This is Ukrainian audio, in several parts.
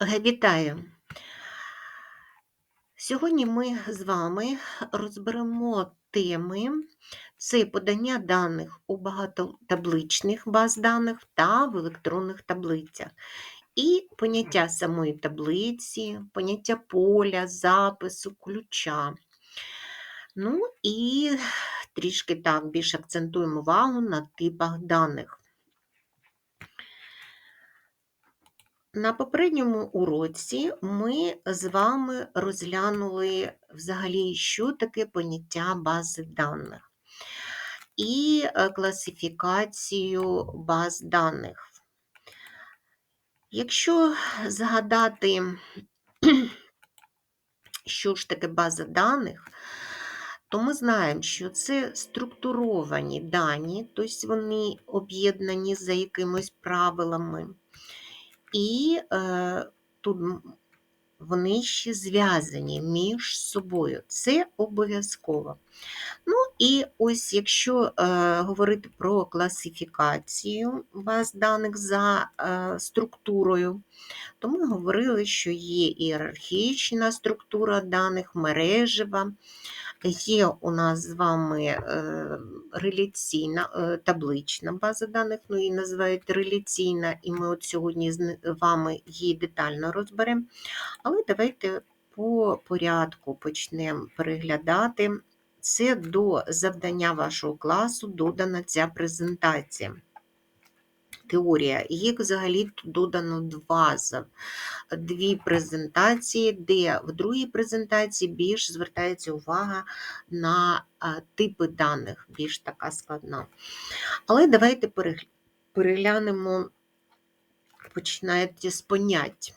Вітаю! Сьогодні ми з вами розберемо теми це подання даних у багатотабличних баз даних та в електронних таблицях. І поняття самої таблиці, поняття поля, запису, ключа. Ну і трішки так більше акцентуємо увагу на типах даних. На попередньому уроці ми з вами розглянули взагалі, що таке поняття бази даних і е, класифікацію баз даних. Якщо згадати, що ж таке база даних, то ми знаємо, що це структуровані дані, тобто вони об'єднані за якимись правилами. І е, тут вони ще зв'язані між собою. Це обов'язково. Ну і ось якщо е, говорити про класифікацію баз даних за е, структурою, то ми говорили, що є ієрархічна структура даних, мережева, Є у нас з вами е, реляційна е, таблична база даних, ну її називають реляційна, і ми от сьогодні з вами її детально розберемо. Але давайте по порядку почнемо переглядати. Це до завдання вашого класу додана ця презентація теорія. Їх взагалі додано два дві презентації, де в другій презентації більш звертається увага на типи даних, більш така складна. Але давайте переглянемо, починаєте з понять.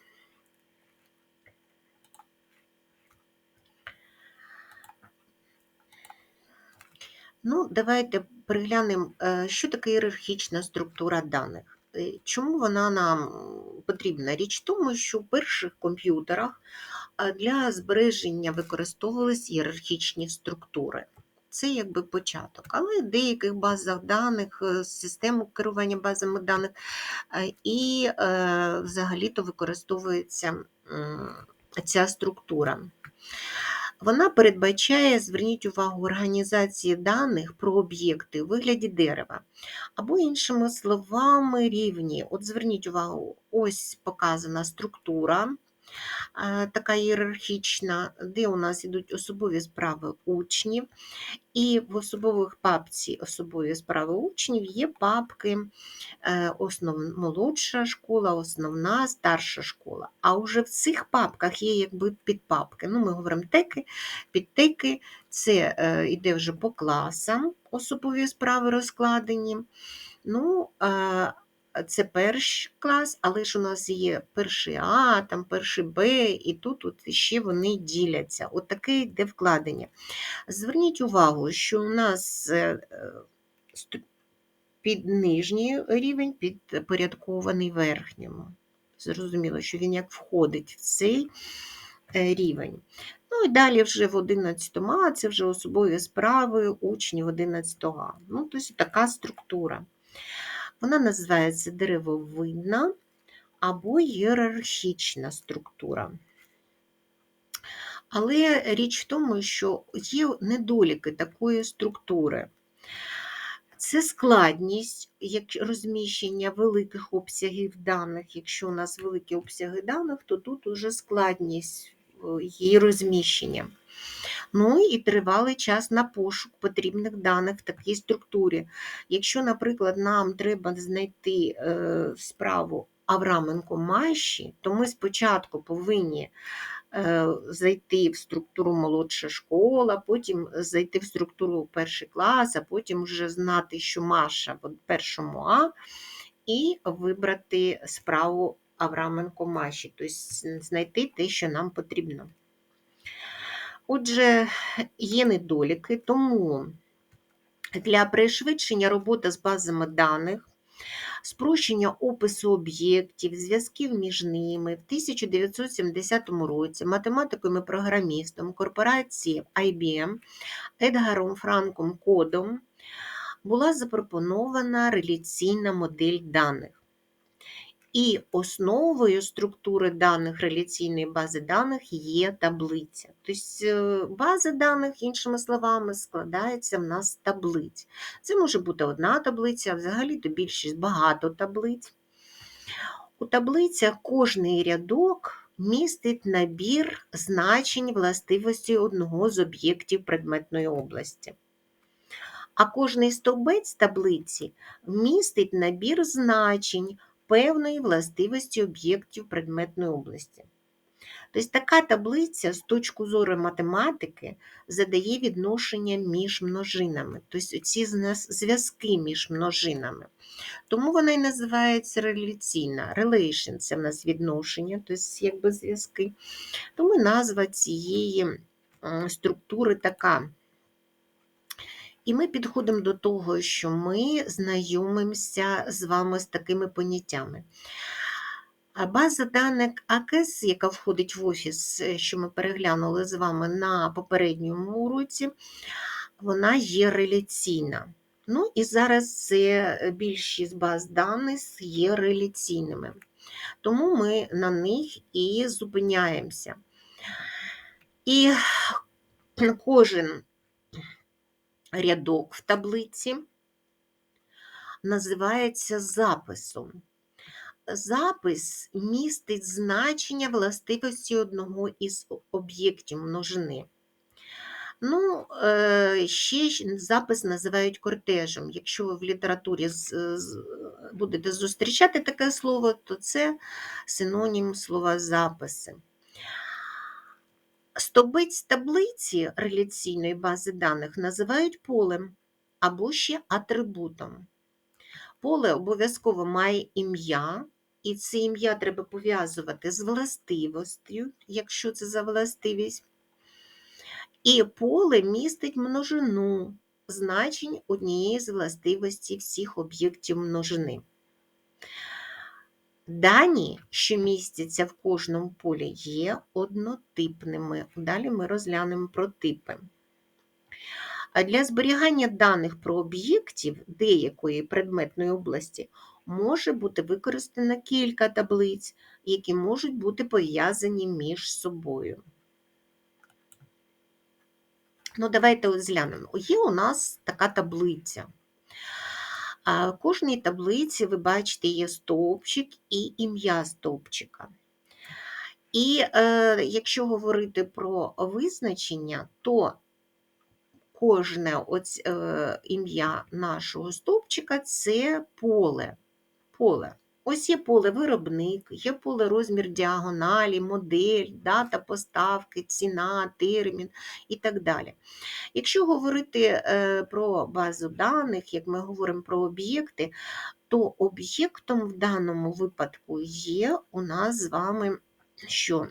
Ну, давайте переглянемо, е, що таке ієрархічна структура даних. Е, чому вона нам потрібна? Річ в тому, що в перших комп'ютерах для збереження використовувалися ієрархічні структури. Це якби початок. Але в деяких базах даних, е, систему керування базами даних і взагалі-то використовується ця структура. Вона передбачає, зверніть увагу, організації даних про об'єкти у вигляді дерева. Або, іншими словами, рівні. От зверніть увагу, ось показана структура така ієрархічна, де у нас йдуть особові справи учнів, і в особових папці особові справи учнів є папки е, основ, молодша школа, основна, старша школа. А вже в цих папках є якби підпапки. Ну, Ми говоримо теки, підтеки, це йде е, вже по класам особові справи розкладені. Ну, це перший клас, але ж у нас є перший А, там перший Б, і тут от ще вони діляться. От таке йде вкладення. Зверніть увагу, що у нас е, під нижній рівень підпорядкований верхньому. Зрозуміло, що він як входить в цей е, рівень. Ну і далі вже в 11 А це вже особові справи учнів 11 А. Ну, тобто така структура. Вона називається деревовидна або ієрархічна структура. Але річ в тому, що є недоліки такої структури. Це складність як розміщення великих обсягів даних. Якщо у нас великі обсяги даних, то тут уже складність е, її розміщення. Ну і тривалий час на пошук потрібних даних в такій структурі. Якщо, наприклад, нам треба знайти е, справу Авраменко Маші, то ми спочатку повинні е, зайти в структуру молодша школа, потім зайти в структуру перший клас, а потім вже знати, що Маша в першому А, і вибрати справу Авраменко Маші, тобто знайти те, що нам потрібно. Отже, є недоліки, тому для пришвидшення роботи з базами даних, спрощення опису об'єктів, зв'язків між ними в 1970 році математиком і програмістом корпорації IBM Едгаром Франком Кодом була запропонована реляційна модель даних. І основою структури даних реляційної бази даних є таблиця. Тобто е, база даних, іншими словами, складається в нас з таблиць. Це може бути одна таблиця, а взагалі то більшість багато таблиць. У таблицях кожний рядок містить набір значень властивості одного з об'єктів предметної області. А кожний стовбець таблиці містить набір значень певної властивості об'єктів предметної області. Тобто така таблиця з точки зору математики задає відношення між множинами, тобто ці зв'язки між множинами. Тому вона і називається реляційна. Relation – це в нас відношення, тобто якби зв'язки. Тому назва цієї структури така. І ми підходимо до того, що ми знайомимося з вами з такими поняттями. А база даних АКС, яка входить в офіс, е, що ми переглянули з вами на попередньому уроці, вона є реляційна. Ну і зараз це більшість баз даних є реляційними. Тому ми на них і зупиняємося. І кожен рядок в таблиці називається записом. Запис містить значення властивості одного із об'єктів множини. Ну, е, ще запис називають кортежем. Якщо ви в літературі будете зустрічати таке слово, то це синонім слова записи. Стовбець таблиці реляційної бази даних називають полем або ще атрибутом. Поле обов'язково має ім'я, і це ім'я треба пов'язувати з властивостю, якщо це за властивість. І поле містить множину значень однієї з властивостей всіх об'єктів множини. Дані, що містяться в кожному полі, є однотипними. Далі ми розглянемо про типи. Для зберігання даних про об'єктів деякої предметної області може бути використано кілька таблиць, які можуть бути пов'язані між собою. Ну, Давайте розглянемо. Є у нас така таблиця. В кожній таблиці, ви бачите, є стовпчик і ім'я стовпчика. І е, якщо говорити про визначення, то кожне е, ім'я нашого стовпчика це поле. поле. Ось є поле виробник, є поле розмір діагоналі, модель, дата поставки, ціна, термін і так далі. Якщо говорити е, про базу даних, як ми говоримо про об'єкти, то об'єктом в даному випадку є у нас з вами що?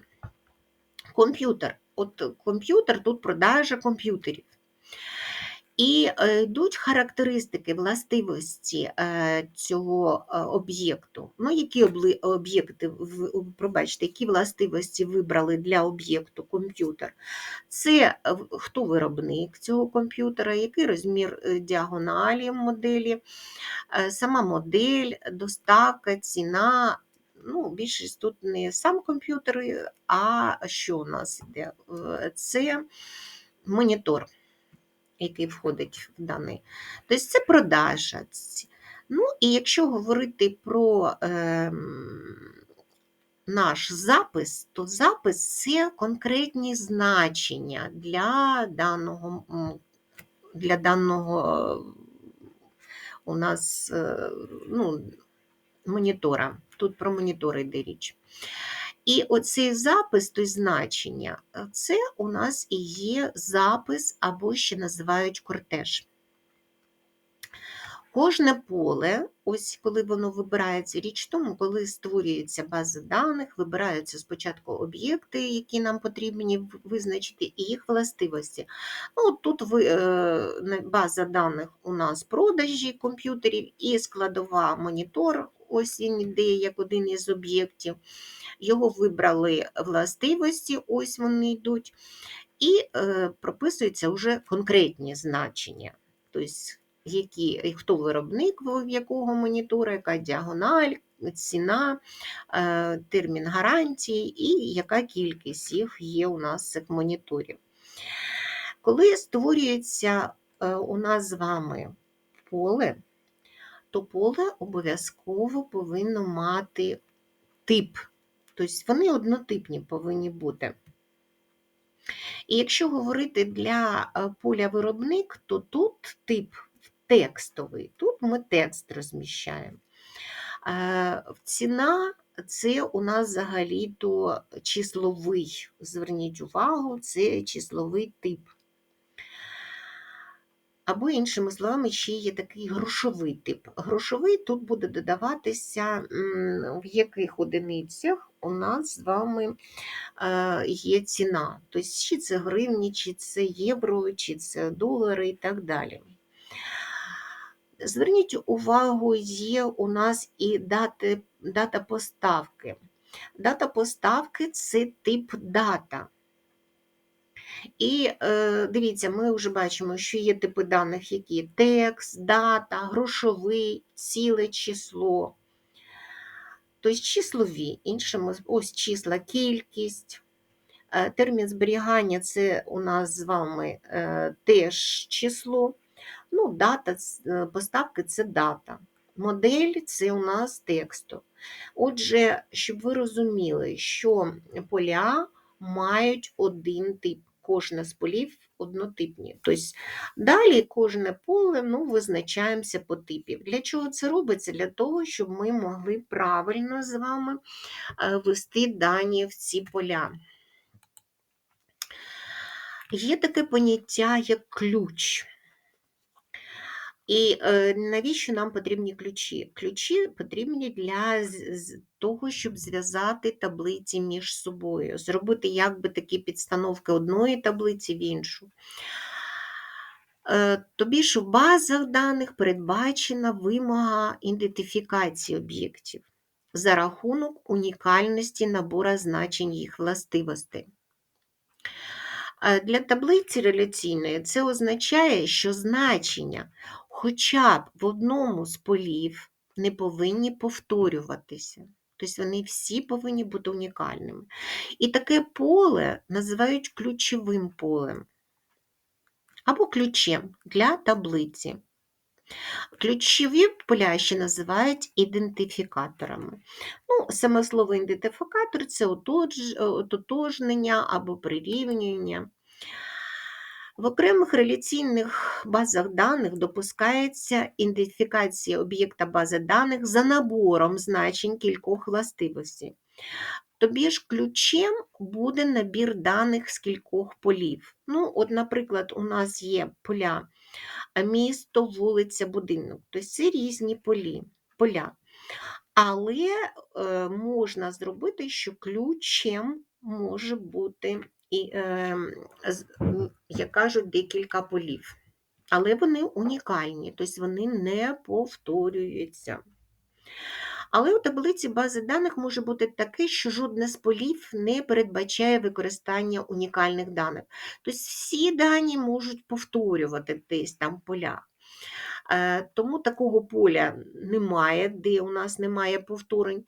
Комп'ютер. От комп'ютер тут продажа комп'ютерів. І е, йдуть характеристики властивості е, цього е, об'єкту. Ну, Які об'єкти, пробачте, які властивості вибрали для об'єкту комп'ютер? Це хто виробник цього комп'ютера, який розмір діагоналі моделі, сама модель, доставка, ціна. Ну, Більшість тут не сам комп'ютер, а що у нас йде? Це монітор який входить в даний. Тобто це продажа. Ну, і якщо говорити про е, наш запис, то запис це конкретні значення для даного для даного у нас е, ну, монітора. Тут про монітори йде річ. І оцей запис, то значення, е, це у нас і є запис, або ще називають кортеж. Кожне поле, ось коли воно вибирається, річ тому, коли створюється база даних, вибираються спочатку об'єкти, які нам потрібні визначити, і їх властивості. Ну, Тут е, база даних у нас продажі комп'ютерів і складова монітор, ось він іде як один із об'єктів. Його вибрали властивості, ось вони йдуть, і е, прописуються вже конкретні значення. Тобто, які, Хто виробник в якого монітора, яка діагональ ціна, е, термін гарантії і яка кількість їх є у нас цих моніторів. Коли створюється е, у нас з вами поле, то поле обов'язково повинно мати тип. Тобто вони однотипні повинні бути. І якщо говорити для е, поля виробник, то тут тип текстовий, тут ми текст розміщаємо. Е, Ціна це у нас взагалі-то числовий. Зверніть увагу, це числовий тип. Або, іншими словами, ще є такий грошовий тип. Грошовий тут буде додаватися, в яких одиницях у нас з вами е, є ціна. Тобто, чи це гривні, чи це євро, чи це долари і так далі. Зверніть увагу, є у нас і дати, дата поставки. Дата поставки це тип дата. І е, дивіться, ми вже бачимо, що є типи даних, які текст, дата, грошовий, ціле число. Тобто числові, іншими, ось числа, кількість. Е, термін зберігання це у нас з вами е, теж число. Ну, Дата поставки це дата. Модель це у нас тексту. Отже, щоб ви розуміли, що поля мають один тип кожне з полів однотипні. Тобто Далі кожне поле ну, визначаємося по типів. Для чого це робиться? Для того, щоб ми могли правильно з вами е, ввести дані в ці поля. Є таке поняття, як ключ. І е, навіщо нам потрібні ключі? Ключі потрібні для того, щоб зв'язати таблиці між собою, зробити якби такі підстановки одної таблиці в іншу. Е, тобі ж в базах даних передбачена вимога ідентифікації об'єктів за рахунок унікальності набора значень їх властивостей. Е, для таблиці реляційної це означає, що значення хоча б в одному з полів не повинні повторюватися. Тобто вони всі повинні бути унікальними. І таке поле називають ключовим полем або ключем для таблиці. Ключові поля ще називають ідентифікаторами. Ну, Саме слово ідентифікатор це ототожнення або прирівнювання. В окремих реляційних базах даних допускається ідентифікація об'єкта бази даних за набором значень кількох властивостей. Тобі ж ключем буде набір даних з кількох полів. Ну, от, Наприклад, у нас є поля місто, вулиця, будинок. Тобто це різні полі, поля. Але е, можна зробити, що ключем може бути і, е, як кажуть, декілька полів. Але вони унікальні, тобто вони не повторюються. Але у таблиці бази даних може бути таке, що жодне з полів не передбачає використання унікальних даних. Тобто всі дані можуть повторювати десь там поля. Е, тому такого поля немає, де у нас немає повторень.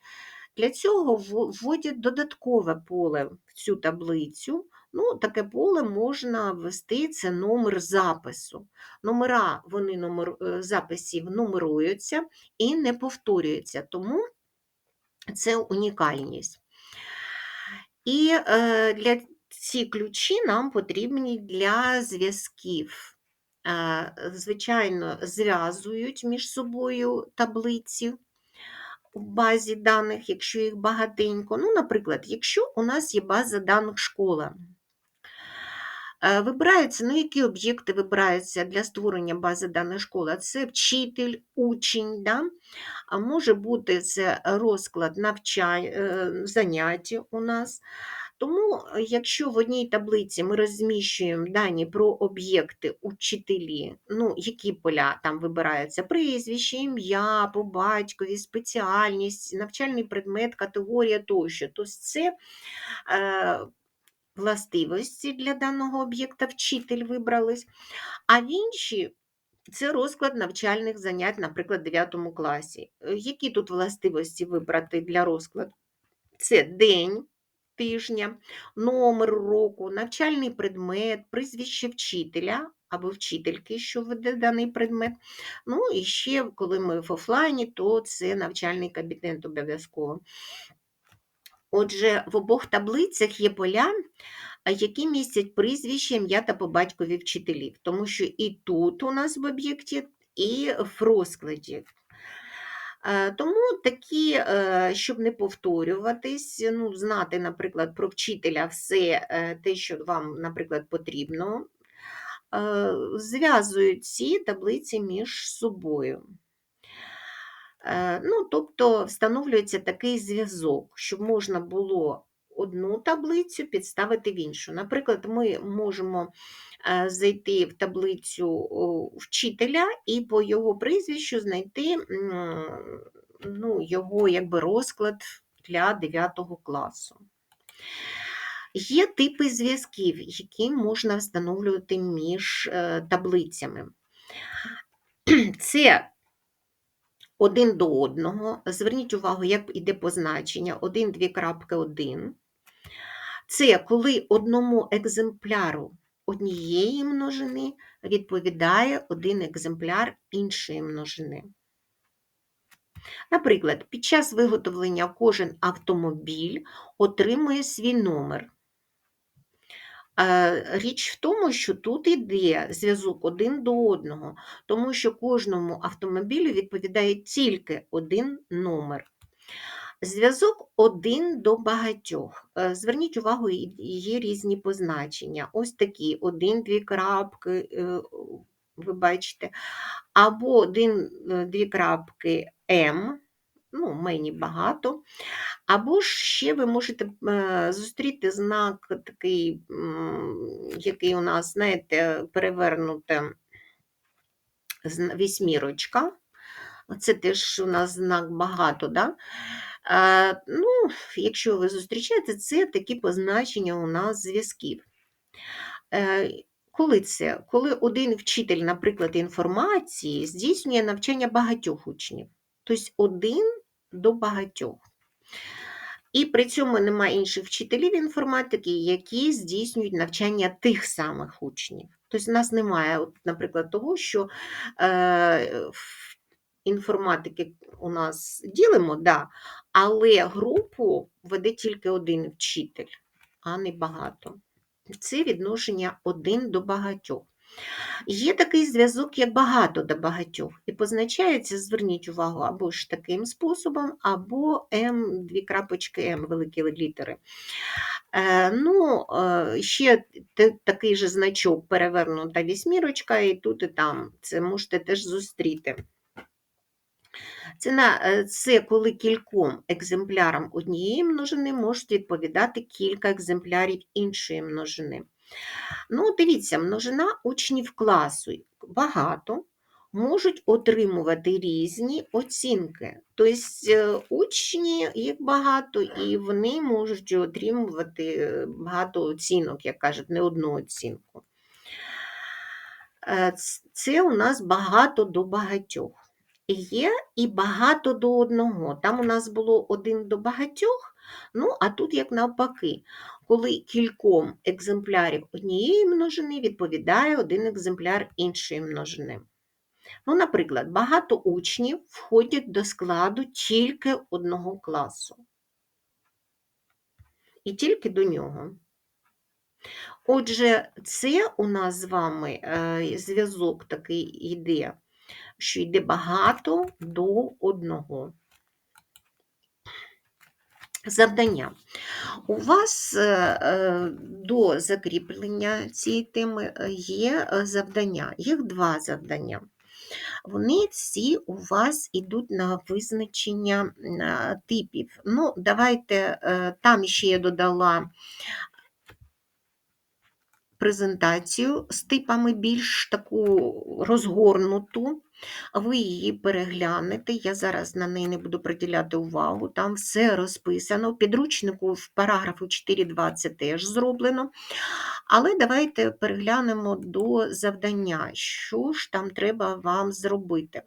Для цього вводять додаткове поле в цю таблицю. Ну, Таке поле можна ввести, це номер запису. Номера вони номер, е, записів нумеруються і не повторюються, тому це унікальність. І е, для ці ключі нам потрібні для зв'язків. Е, звичайно, зв'язують між собою таблиці в базі даних, якщо їх багатенько. Ну, Наприклад, якщо у нас є база даних школа, вибираються, ну, які об'єкти вибираються для створення бази даних школи? Це вчитель, учень, да? а може бути це розклад навчань, е, заняття у нас. Тому, е, якщо в одній таблиці ми розміщуємо дані про об'єкти учителі, ну, які поля там вибираються, прізвище, ім'я, по батькові, спеціальність, навчальний предмет, категорія тощо, то це е, властивості для даного об'єкта вчитель вибрались, а в інші Це розклад навчальних занять, наприклад, в 9 класі. Е, Які тут властивості вибрати для розкладу? Це день тижня, номер року, навчальний предмет, прізвище вчителя або вчительки, що веде даний предмет. Ну і ще, коли ми в офлайні, то це навчальний кабінет обов'язково. Отже, в обох таблицях є поля, які містять прізвище, ім'я та по батькові вчителів, тому що і тут у нас в об'єкті, і в розкладі. Е, Тому такі, е, щоб не повторюватись, ну, знати, наприклад, про вчителя все е, те, що вам, наприклад, потрібно, зв'язують ці таблиці між собою. Е, Ну, тобто встановлюється такий зв'язок, щоб можна було одну таблицю підставити в іншу. Наприклад, ми можемо е, зайти в таблицю вчителя і по його прізвищу знайти ну, його якби, розклад для 9 класу. Є типи зв'язків, які можна встановлювати між е, таблицями. Це один до одного. Зверніть увагу, як іде позначення 1, 2 крапки 1. Це коли одному екземпляру однієї множини відповідає один екземпляр іншої множини. Наприклад, під час виготовлення кожен автомобіль отримує свій номер. Е, Річ в тому, що тут йде зв'язок один до одного, тому що кожному автомобілю відповідає тільки один номер. Зв'язок один до багатьох. Е, Зверніть увагу, є різні позначення. Ось такі: один, дві крапки, е, ви бачите, або один, е, дві крапки М, ну, мені багато. Або ж ще ви можете е, зустріти знак такий, який у нас, знаєте, перевернуте вісьмірочка. Це теж у нас знак багато, да? Е, ну, якщо ви зустрічаєте, це такі позначення у нас зв'язків. Е, Коли це? Коли один вчитель, наприклад, інформації здійснює навчання багатьох учнів. Тобто один до багатьох. І при цьому немає інших вчителів інформатики, які здійснюють навчання тих самих учнів. Тобто, у нас немає, наприклад, того, що е, в інформатики у нас ділимо, да, але групу веде тільки один вчитель, а не багато. Це відношення один до багатьох. Є такий зв'язок, як багато до багатьох, і позначається, зверніть увагу, або ж таким способом, або М, дві крапочки М, великі літери. Е, ну, е, ще такий же значок перевернута вісьмірочка, і тут, і там. Це можете теж зустріти. Це, на, е, це коли кільком екземплярам однієї множини можуть відповідати кілька екземплярів іншої множини. Ну, дивіться, множина учнів класу багато, можуть отримувати різні оцінки. Тобто е, учні їх багато, і вони можуть отримувати багато оцінок, як кажуть, не одну оцінку. Е, Це у нас багато до багатьох. Є і багато до одного. Там у нас було один до багатьох, ну а тут як навпаки, коли кільком екземплярів однієї множини відповідає один екземпляр іншої множини. Ну, наприклад, багато учнів входять до складу тільки одного класу. І тільки до нього. Отже, це у нас з вами е, зв'язок такий йде, що йде багато до одного. Завдання. У вас е, е, до закріплення цієї теми е, є завдання. Їх два завдання. Вони всі у вас йдуть на визначення типів. Ну, давайте, там ще я додала презентацію з типами більш таку розгорнуту. Ви її переглянете, я зараз на неї не буду приділяти увагу, там все розписано. В підручнику в параграфу 4.2 це теж зроблено. Але давайте переглянемо до завдання, що ж там треба вам зробити.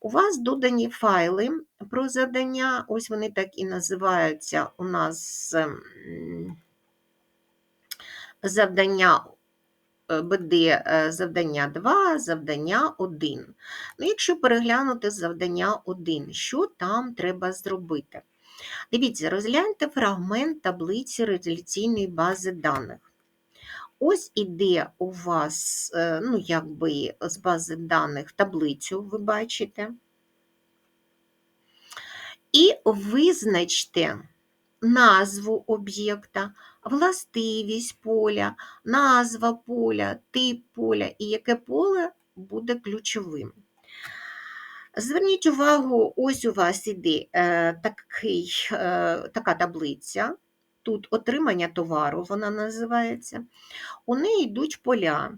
У вас додані файли про завдання, ось вони так і називаються у нас ем, завдання БД е, завдання 2, завдання 1. Ну, якщо переглянути завдання 1, що там треба зробити? Дивіться, розгляньте фрагмент таблиці реляційної бази даних. Ось іде у вас, е, ну, якби з бази даних таблицю, ви бачите. І визначте назву об'єкта, властивість поля, назва поля, тип поля і яке поле буде ключовим. Зверніть увагу, ось у вас іде е, такий, е, така таблиця. Тут отримання товару, вона називається. У неї йдуть поля.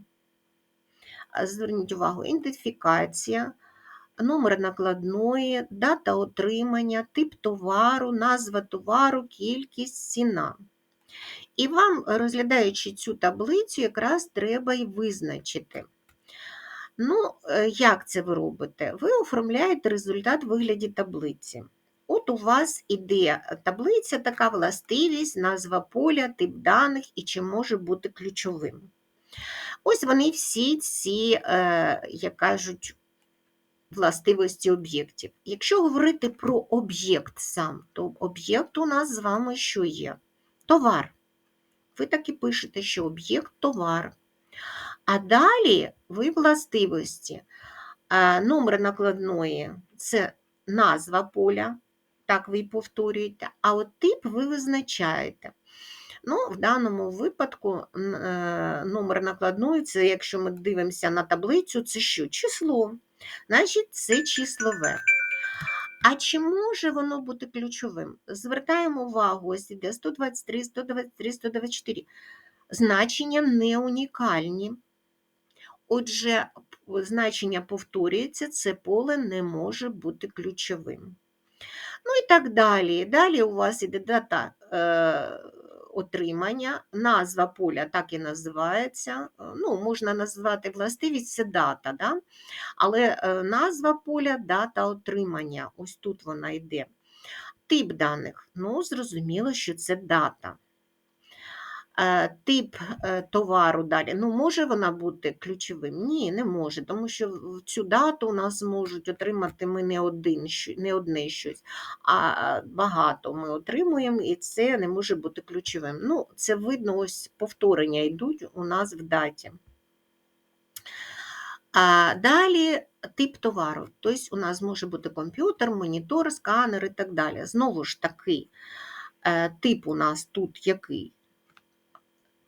Зверніть увагу, ідентифікація, номер накладної, дата отримання, тип товару, назва товару, кількість, ціна. І вам, розглядаючи цю таблицю, якраз треба і визначити. Ну, е, як це ви робите? Ви оформляєте результат в вигляді таблиці. От у вас іде таблиця, така властивість, назва поля, тип даних і чи може бути ключовим. Ось вони всі ці, е, як кажуть, властивості об'єктів. Якщо говорити про об'єкт сам, то об'єкт у нас з вами що є? Товар. Ви так і пишете, що об'єкт товар. А далі ви властивості. Номер накладної це назва поля, так ви і повторюєте, а от тип ви визначаєте. Ну, В даному випадку е, номер накладної, це якщо ми дивимося на таблицю, це що? Число. Значить, це числове. А чи може воно бути ключовим? Звертаємо увагу, ось іде 123, 123, 124. Значення не унікальні. Отже, значення повторюється, це поле не може бути ключовим. Ну і так далі. Далі у вас іде дата е, отримання, назва поля так і називається. Ну, Можна назвати властивість це дата, да? але е, назва поля дата отримання. Ось тут вона йде. Тип даних. Ну, зрозуміло, що це дата. Е, тип е, товару далі. Ну, може вона бути ключовим? Ні, не може, тому що в цю дату у нас можуть отримати ми не один, не одне щось, а багато ми отримуємо, і це не може бути ключовим. Ну, Це видно, ось повторення йдуть у нас в даті. А Далі тип товару. Тобто у нас може бути комп'ютер, монітор, сканер і так далі. Знову ж таки, е, тип у нас тут який?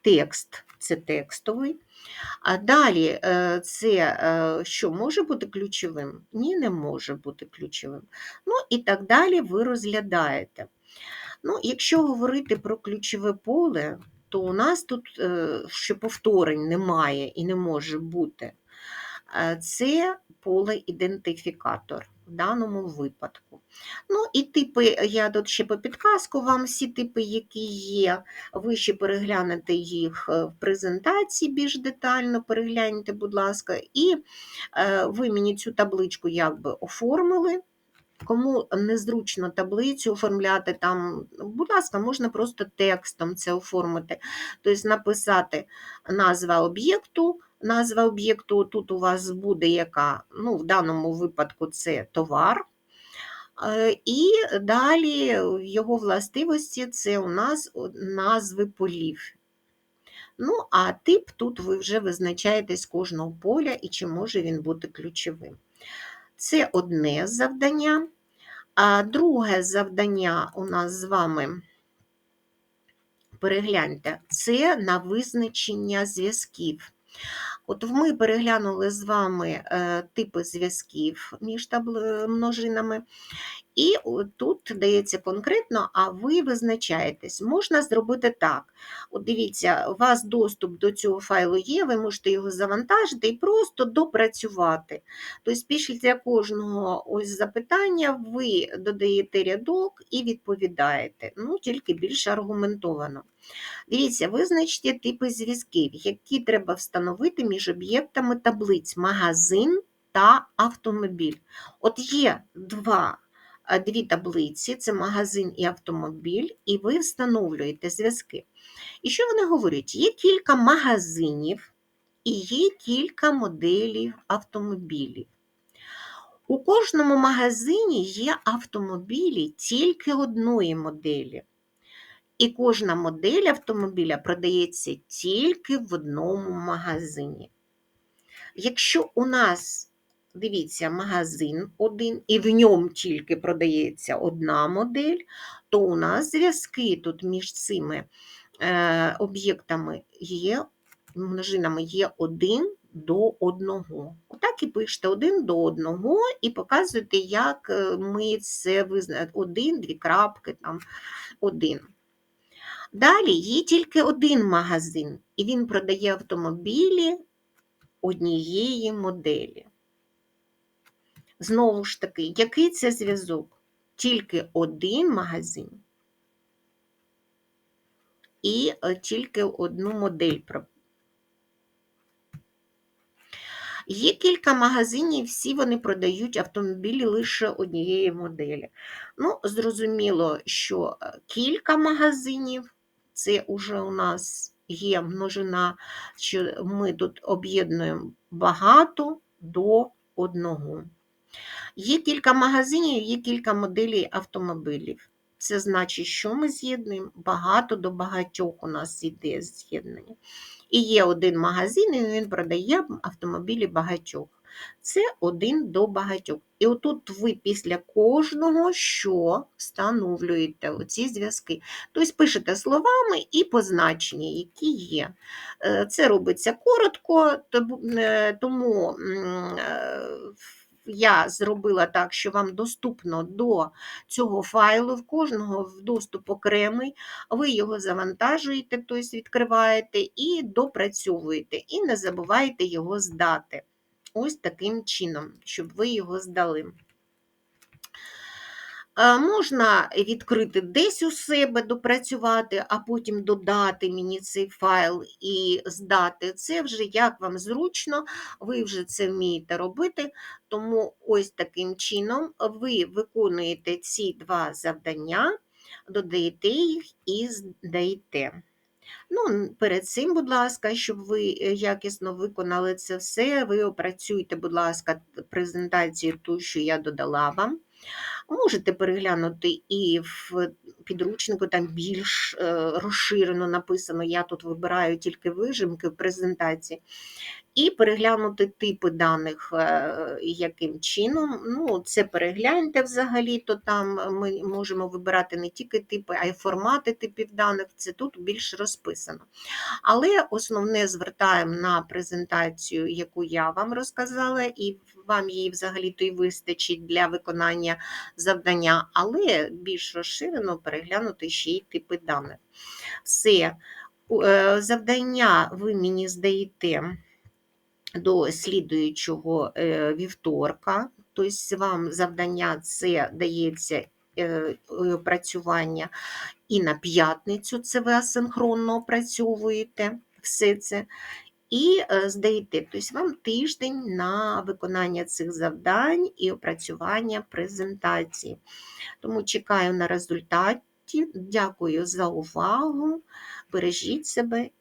Текст це текстовий. А далі е, це е, що може бути ключовим? Ні, не може бути ключовим. Ну і так далі ви розглядаєте. Ну, Якщо говорити про ключове поле, то у нас тут е, ще повторень немає і не може бути. Це поле ідентифікатор в даному випадку. Ну і типи, я тут ще по підказку вам всі типи, які є, ви ще переглянете їх е, в презентації більш детально, перегляньте, будь ласка, і е, ви мені цю табличку якби оформили. Кому незручно таблицю оформляти, там, будь ласка, можна просто текстом це оформити, тобто написати назва об'єкту, назва об'єкту тут у вас буде яка, ну, в даному випадку це товар. Е, і далі його властивості це у нас назви полів. Ну, а тип тут ви вже визначаєте з кожного поля і чи може він бути ключовим. Це одне завдання. А друге завдання у нас з вами, перегляньте, це на визначення зв'язків. От ми переглянули з вами е, типи зв'язків між множинами. І тут дається конкретно, а ви визначаєтесь. Можна зробити так. От дивіться, у вас доступ до цього файлу є, ви можете його завантажити і просто допрацювати. Тобто після кожного ось запитання ви додаєте рядок і відповідаєте, ну тільки більш аргументовано. Дивіться, визначте типи зв'язків, які треба встановити між об'єктами таблиць магазин та автомобіль. От є два, дві таблиці: це магазин і автомобіль, і ви встановлюєте зв'язки. І що вони говорять? Є кілька магазинів і є кілька моделів автомобілів. У кожному магазині є автомобілі тільки одної моделі. І кожна модель автомобіля продається тільки в одному магазині. Якщо у нас, дивіться, магазин один, і в ньому тільки продається одна модель, то у нас зв'язки тут між цими е, об'єктами є, множинами є один до одного. Отак і пишете один до одного і показуєте, як е, ми це визнаємо. Один, дві крапки, там, один. Далі є тільки один магазин, і він продає автомобілі однієї моделі. Знову ж таки, який це зв'язок? Тільки один магазин і е, тільки одну модель. Є кілька магазинів, всі вони продають автомобілі лише однієї моделі. Ну, зрозуміло, що е, кілька магазинів це вже у нас є множина, що ми тут об'єднуємо багато до одного. Є кілька магазинів, є кілька моделей автомобілів. Це значить, що ми з'єднуємо багато до багатьох у нас іде з'єднання. І є один магазин, і він продає автомобілі багатьох. Це один до багатьох. І отут ви після кожного що встановлюєте оці зв'язки. Тобто пишете словами і позначення, які є. Е, це робиться коротко, е, тому е, я зробила так, що вам доступно до цього файлу, в кожного в доступ окремий, ви його завантажуєте, тобто відкриваєте і допрацьовуєте, і не забувайте його здати. Ось таким чином, щоб ви його здали. Можна відкрити десь у себе, допрацювати, а потім додати мені цей файл і здати. Це вже як вам зручно, ви вже це вмієте робити, тому ось таким чином ви виконуєте ці два завдання, додаєте їх і здаєте. Ну, Перед цим, будь ласка, щоб ви е, якісно виконали це все, ви опрацюйте, будь ласка, презентацію ту, що я додала вам. Можете переглянути і в підручнику там більш е, розширено написано, я тут вибираю тільки вижимки в презентації, і переглянути типи даних, е, яким чином. Ну, Це перегляньте взагалі, то там ми можемо вибирати не тільки типи, а й формати типів даних, це тут більш розписано. Але основне звертаємо на презентацію, яку я вам розказала, і вам її взагалі-то й вистачить для виконання завдання, але більш розширено переглянути ще й типи даних. Все, е, завдання ви мені здаєте до слідуючого е, вівторка, тобто вам завдання це дається е, опрацювання і на п'ятницю це ви асинхронно опрацьовуєте все це. І е, здаєте, тобто вам тиждень на виконання цих завдань і опрацювання презентації. Тому чекаю на результаті. Дякую за увагу. Бережіть себе